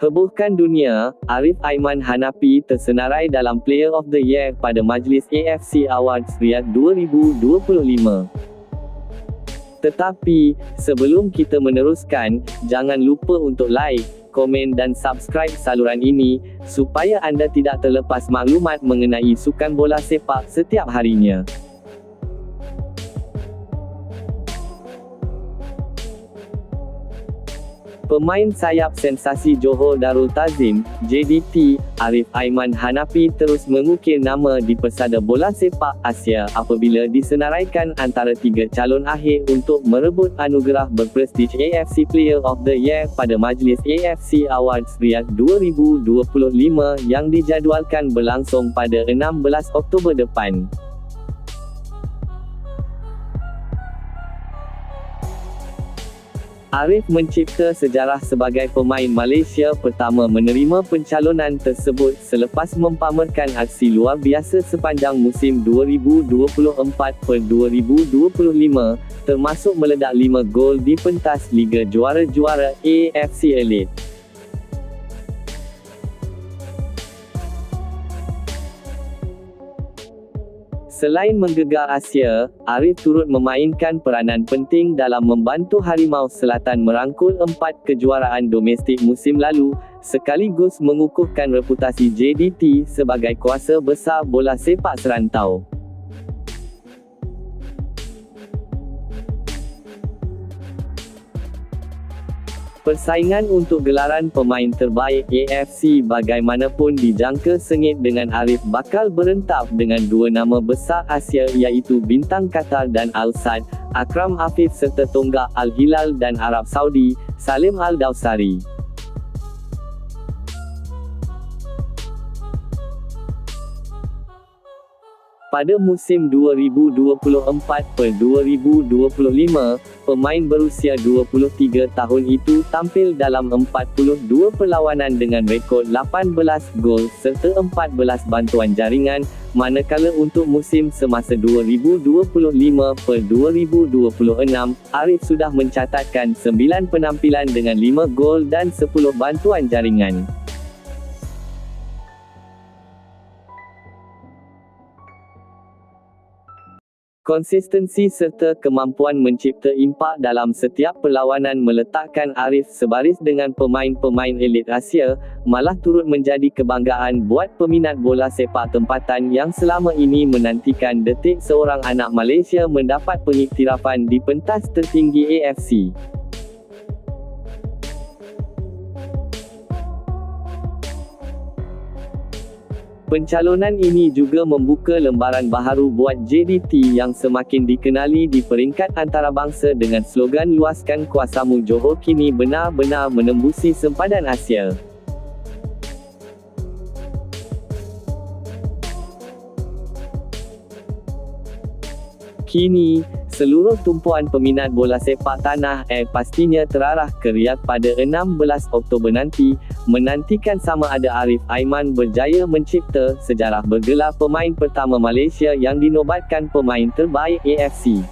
Hebohkan dunia, Arif Aiman Hanapi tersenarai dalam Player of the Year pada Majlis AFC Awards Riyadh 2025. Tetapi, sebelum kita meneruskan, jangan lupa untuk like, komen dan subscribe saluran ini, supaya anda tidak terlepas maklumat mengenai sukan bola sepak setiap harinya. Pemain sayap sensasi Johor Darul Tazim, JDT, Arif Aiman Hanafi terus mengukir nama di persada bola sepak Asia apabila disenaraikan antara tiga calon akhir untuk merebut anugerah berprestij AFC Player of the Year pada Majlis AFC Awards Riyadh 2025 yang dijadualkan berlangsung pada 16 Oktober depan. Arif mencipta sejarah sebagai pemain Malaysia pertama menerima pencalonan tersebut selepas mempamerkan aksi luar biasa sepanjang musim 2024-2025, termasuk meledak 5 gol di pentas Liga Juara-Juara AFC Elite. Selain menggegar Asia, Arif turut memainkan peranan penting dalam membantu Harimau Selatan merangkul empat kejuaraan domestik musim lalu, sekaligus mengukuhkan reputasi JDT sebagai kuasa besar bola sepak serantau. Persaingan untuk gelaran pemain terbaik AFC bagaimanapun dijangka sengit dengan Arif bakal berentap dengan dua nama besar Asia iaitu Bintang Qatar dan Al-Sadd, Akram Afif serta Tonggak Al-Hilal dan Arab Saudi, Salim Al-Dawsari. Pada musim 2024-2025, pemain berusia 23 tahun itu tampil dalam 42 perlawanan dengan rekod 18 gol serta 14 bantuan jaringan, manakala untuk musim semasa 2025-2026, Arif sudah mencatatkan 9 penampilan dengan 5 gol dan 10 bantuan jaringan. Konsistensi serta kemampuan mencipta impak dalam setiap perlawanan meletakkan Arif sebaris dengan pemain-pemain elit Asia, malah turut menjadi kebanggaan buat peminat bola sepak tempatan yang selama ini menantikan detik seorang anak Malaysia mendapat pengiktirafan di pentas tertinggi AFC. Pencalonan ini juga membuka lembaran baharu buat JDT yang semakin dikenali di peringkat antarabangsa dengan slogan luaskan kuasamu Johor kini benar-benar menembusi sempadan Asia. Kini, seluruh tumpuan peminat bola sepak tanah air pastinya terarah ke Riyadh pada 16 Oktober nanti, menantikan sama ada Arif Aiman berjaya mencipta sejarah bergelar pemain pertama Malaysia yang dinobatkan pemain terbaik AFC.